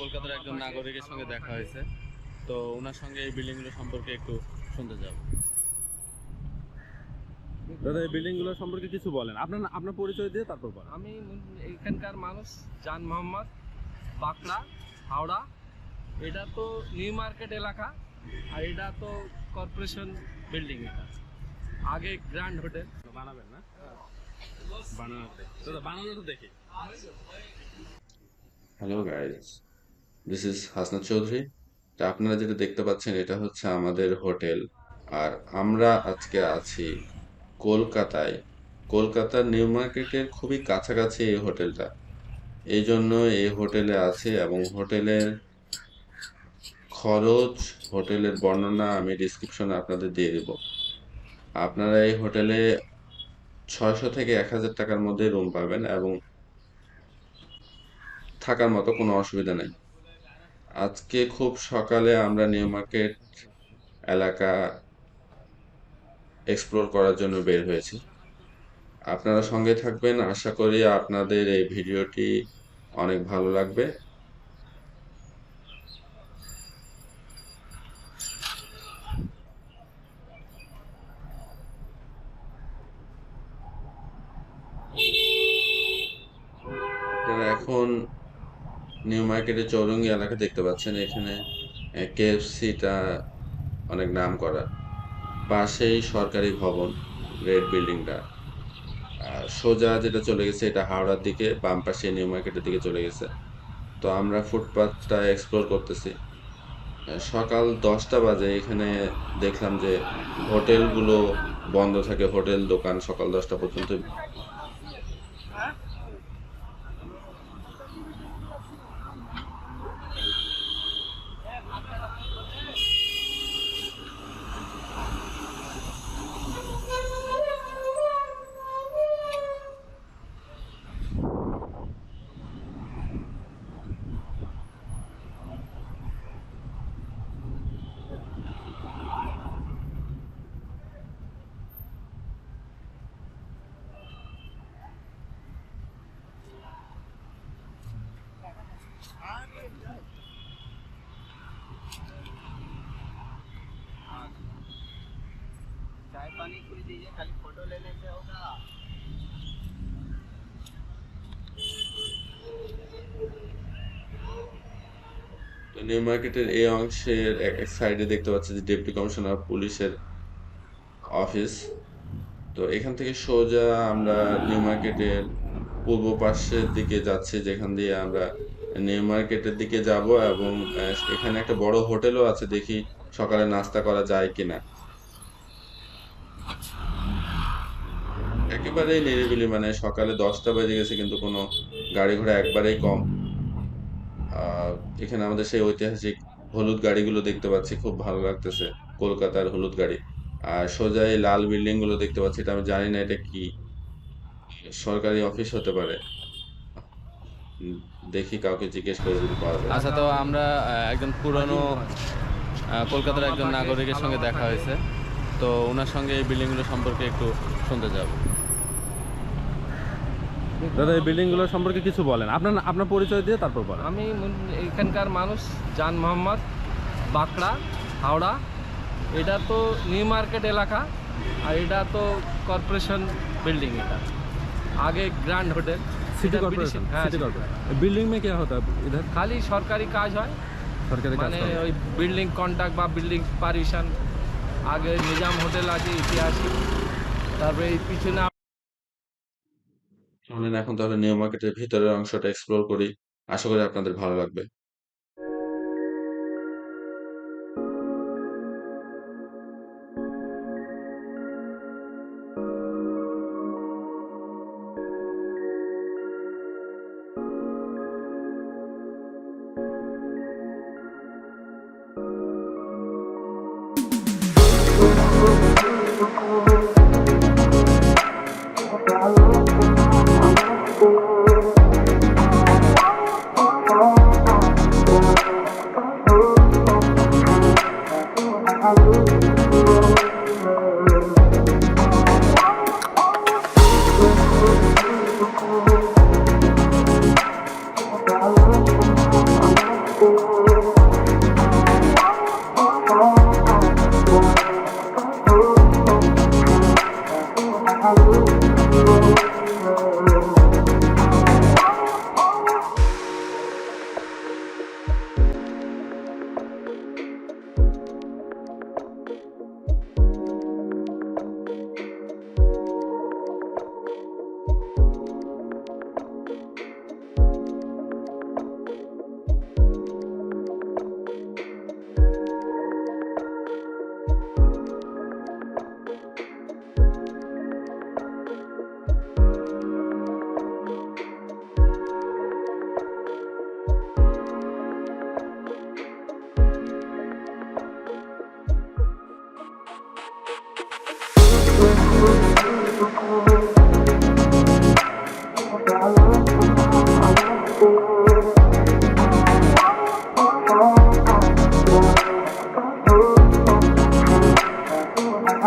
কলকাতার একজন নাগরিকের সঙ্গে দেখা হয়েছে। তো ওনার সঙ্গে এই বিল্ডিংগুলো সম্পর্কে একটু শুনতে যাব। দাদা এই বিল্ডিংগুলো সম্পর্কে কিছু বলেন। আপনার আপনার পরিচয় দিয়ে তারপর বলেন। আমি এখানকার মানুষ জান মোহাম্মদ বাঁকড়া হাওড়া। এটা তো নিউ মার্কেট এলাকা আর এটা তো কর্পোরেশন বিল্ডিং এটা। আগে গ্র্যান্ড হোটেল। বানাবেন না? বানানো দাদা বানানো তো দেখি। Hello guys this is Hasnat Chowdhury তা আপনারা যেটা দেখতে পাচ্ছেন, এটা হচ্ছে আমাদের হোটেল। আর আমরা আজকে আছি কলকাতায়। কলকাতার নিউ মার্কেটের খুবই কাছাকাছি এই হোটেলটা। এই জন্য এই হোটেলে আছে এবং হোটেলের খরচ, হোটেলের বর্ণনা আমি ডিসক্রিপশনে আপনাদের দিয়ে দেব। আপনারা এই হোটেলে ছয়শো থেকে এক হাজার টাকার মধ্যে রুম পাবেন এবং থাকার মতো কোনো অসুবিধা নেই। আজকে খুব সকালে আমরা নিউ মার্কেট এলাকা এক্সপ্লোর করার জন্য বের হয়েছি। আপনারা সঙ্গে থাকবেন। আশা করি আপনাদের এই ভিডিওটি অনেক ভালো লাগবে। এখন নিউ মার্কেটের চৌরঙ্গি এলাকা দেখতে পাচ্ছেন। এখানে কেএফসিটা অনেক নাম করা। পাশেই সরকারি ভবন, রেড বিল্ডিংটা। সোজা যেটা চলে গেছে, এটা হাওড়ার দিকে, বাম পাশে নিউ মার্কেটের দিকে চলে গেছে। তো আমরা ফুটপাথটা এক্সপ্লোর করতেছি। সকাল দশটা বাজে, এখানে দেখলাম যে হোটেলগুলো বন্ধ থাকে। হোটেল, দোকান সকাল দশটা পর্যন্ত নিউ মার্কেটের এই অংশের এক সাইডে দেখতে পাচ্ছি যে ডেপুটি কমিশনার পুলিশের অফিস তো এখান থেকে সোজা আমরা নিউ মার্কেটের পূর্ব পাশের দিকে যাচ্ছি, যেখান দিয়ে আমরা নিউ মার্কেটের দিকে যাব এবং এখানে একটা বড় হোটেলও আছে, দেখি সকালে নাস্তা করা যায় কিনা। একেবারেই নিরিবিলি মানে সকালে দশটা বেজে গেছে, কিন্তু কোনো গাড়ি ঘোড়া একবারেই কম। এখানে আমাদের সেই ঐতিহাসিক হলুদ গাড়িগুলো দেখতে পাচ্ছি, খুব ভালো লাগতেছে, কলকাতার হলুদ গাড়ি। আর সোজা এই লাল বিল্ডিংগুলো দেখতে পাচ্ছি, এটা আমি জানি না এটা কি, সরকারি অফিস হতে পারে। দেখি কাউকে জিজ্ঞেস করে যদি পাওয়া যায়। আচ্ছা তো আমরা একজন পুরনো কলকাতার একজন নাগরিকের সঙ্গে দেখা হয়েছে, তো ওনার সঙ্গে এই বিল্ডিংগুলো সম্পর্কে একটু শুনতে যাব। দাদা এই বিল্ডিংগুলো সম্পর্কে কিছু বলেন আপনার আপনার পরিচয় দিয়ে তারপর বলেন আমি মূল- এখানকার মানুষ জান মোহাম্মদ বাঁকড়া হাওড়া এটা তো নিউ মার্কেট এলাকা আর এটা তো কর্পোরেশন বিল্ডিং এটা আগে গ্র্যান্ড হোটেল सिटी এটা कॉर्पोरेशन British- হ্যাঁ, सिटी कॉर्पोरेशन बिल्डिंग में क्या होता है इधर খালি সরকারি কাজ হয় सरकारी काज মানে का ওই বিল্ডিং কন্ট্রাক্ট বা বিল্ডিং পারিশন আগে নিজাম হোটেল আছে ইতিহাসিক তারপরে এই পিছনে চলেন এখন তাহলে নিউ মার্কেটের ভিতরের অংশটা এক্সপ্লোর করি। আশা করি আপনাদের ভালো লাগবে। Thank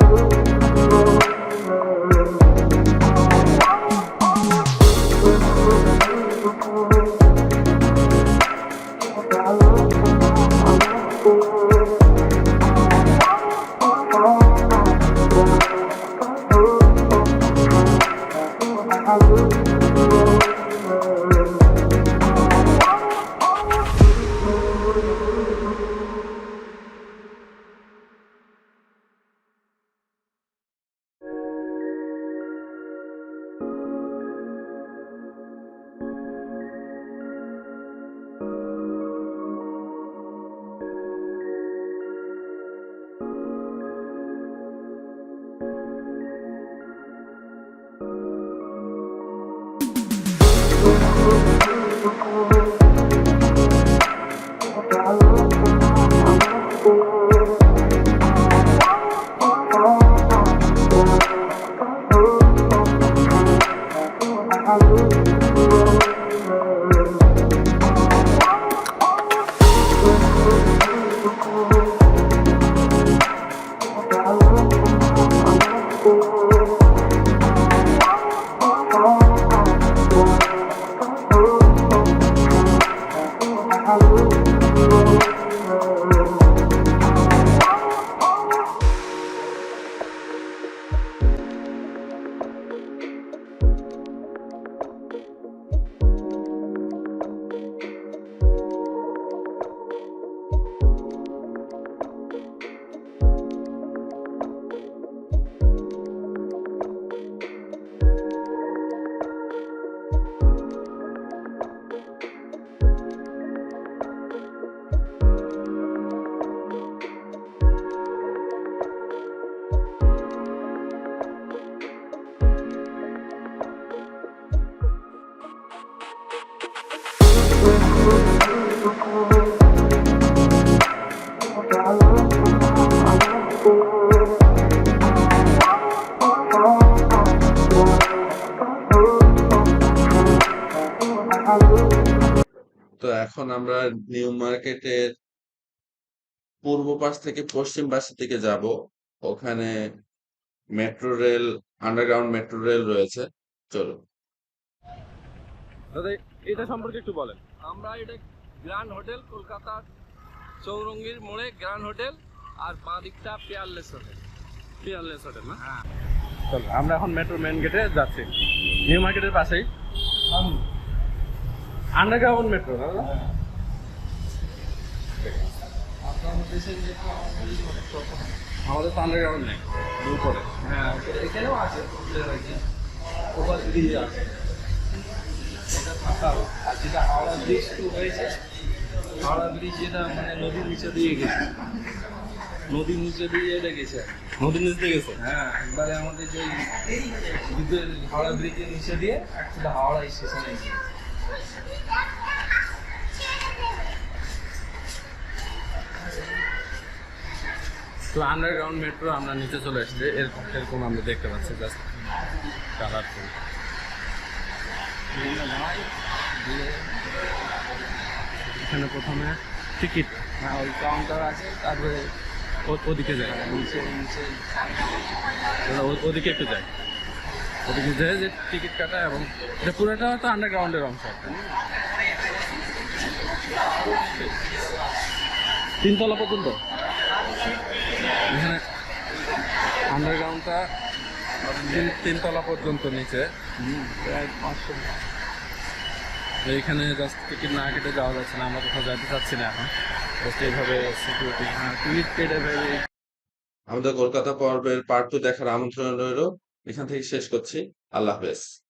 Whoa. তো এখন আমরা নিউ মার্কেটের পূর্ব পাশ থেকে পশ্চিম পাশের দিকে যাব। ওখানে metro rail underground metro rail রয়েছে। চলো। দাদা এটা সম্পর্কে একটু বলেন। আমরা এটা গ্র্যান্ড হোটেল কলকাতার চৌরঙ্গির মোড়ে গ্র্যান্ড হোটেল আর বাঁ দিকটা পেয়ারলেস হোটেল পিয়ারলেস হোটেল না? হ্যাঁ। চলো আমরা এখন মেট্রো মেন গেটে যাচ্ছি। নিউ মার্কেটের পাশেই। আন্ডারগ্রাউন্ড মেট্রো দাদা? আমাদের তো আন্ডারগ্রাউন্ড নেই উপরে হ্যাঁ এখানেও আছে ওভার ব্রিজ আছে। এটা ফাঁকা। আর যেটা হাওড়া ব্রিজ টু হয়েছে হাওড়া ব্রিজ যেটা মানে নদীর নিচে দিয়ে গেছে। নদীর নিচে দিয়ে এটা গেছে। নদীর নিচ দিয়ে গেছে? হ্যাঁ একবারে আমাদের যে হাওড়া ব্রিজের নিচে দিয়ে সেটা হাওড়া স্টেশনে গিয়ে। তো আন্ডারগ্রাউন্ড মেট্রো আমরা নিচে চলে এসেছি এরকম এরকম আমরা দেখতে পাচ্ছি জাস্ট কালারফুল এখানে প্রথমে টিকিট হ্যাঁ ওই কাউন্টার আছে তারপরে ওদিকে যায়। ওদিকে একটু যায়। যে টিকিট কাটা এবং এটা পুরোটা তো আন্ডারগ্রাউন্ডের অংশ। তিনতলা পর্যন্ত? এখানে আন্ডারগ্রাউন্ডটা তিন, তিনতলা পর্যন্ত নিচে। প্রায় পাঁচশো এইখানে জাস্ট টিকিট না কেটে যাওয়া যাচ্ছে না, আমরা কোথাও যেতে চাচ্ছি না এখন। জাস্ট এইভাবে সিকিউরিটি হ্যাঁ টিকিট কেটে ফেলে আমাদের কলকাতা পর্বের পার্ট টু দেখার আমন্ত্রণ রইল। এখান থেকে শেষ করছি। আল্লাহ হাফেজ।